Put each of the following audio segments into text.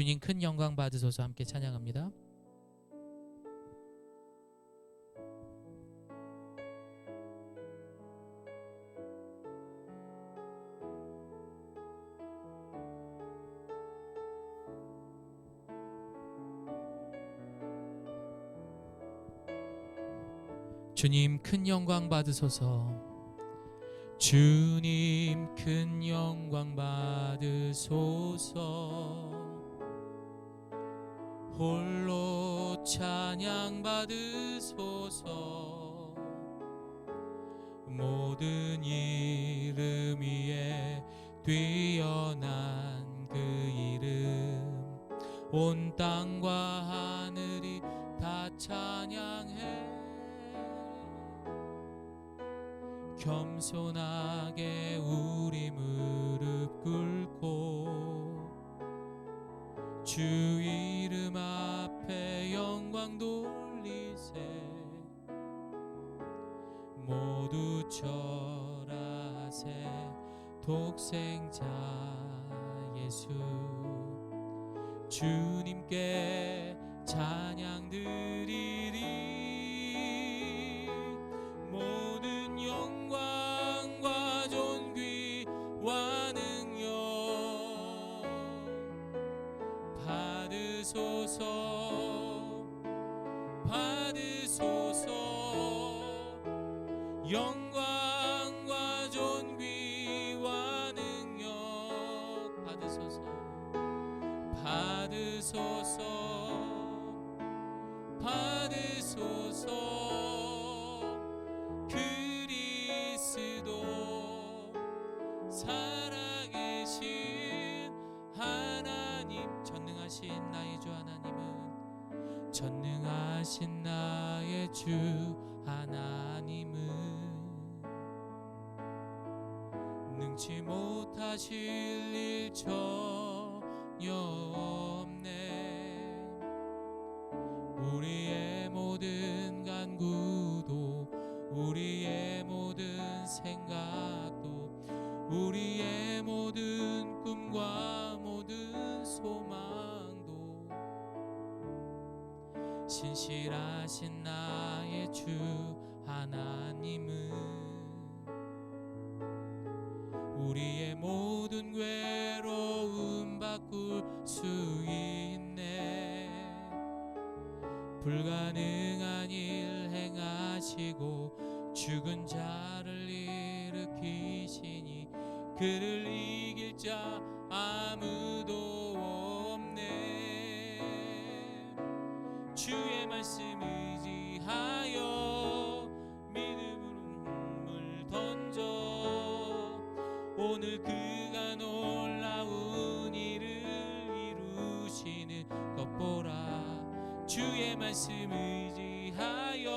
주님 큰 영광 받으소서 함께 찬양합니다. 주님 큰 영광 받으소서 주님 큰 영광 받으소서 홀로 찬양 받으소서. 모든 이름 위에 뛰어난 그 이름. 온 땅과 하늘이 다 찬양해. 겸손하게 우리 무릎 꿇고 주 모두 절하세 독생자 예수. 주님께 찬양 드리리. 모든 영광과 존귀와 능력 받으소서 영광과 존귀와 능력 받으소서. 받으소서. 받으소서. 그리스도 살아계신 하나님 전능하신 나의 주 하나님은 전능하신 나의 주 하나님은 능치 못하실 일 전혀 없네. 우리의 모든 간구도 우리의 모든 생각도 우리의 모든 꿈과 모든 소망도 신실하신 나의 주 우리의 모든 괴로움 바꿀 수 있네. 불가능한 일 행하시고 죽은 자를 일으키시니 그를 이길 자 아무도 없네. 주의 말씀 의 오늘 그가 놀라운 일을 이루시는 것 보라. 주의 말씀 의지하여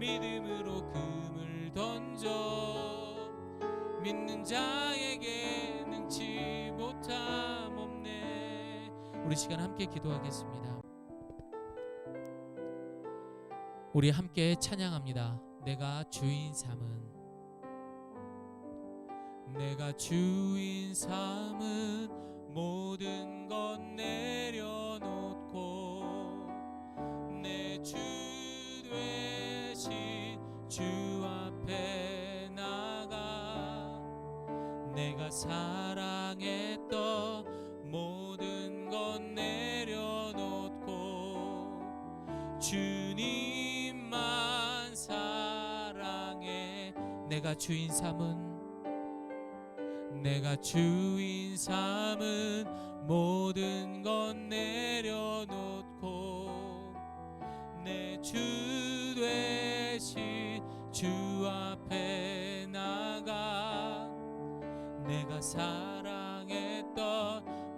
믿음으로 금을 던져. 믿는 자에게 능치 못함 없네. 우리 시간 함께 기도하겠습니다. 우리 함께 찬양합니다. 내가 주인 삼은 내가 주인 삼은 모든 것 내려놓고 내 주 되신 주 앞에 나가 내가 사랑했던 모든 것 내려놓고 주님만 사랑해. 내가 주인 삼은 내가 주인 삼은 모든 것 내려놓고 내 주 되신 주 앞에 나가 내가 사랑했던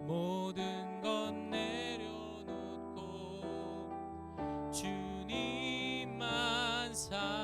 모든 것 내려놓고 주님만 사랑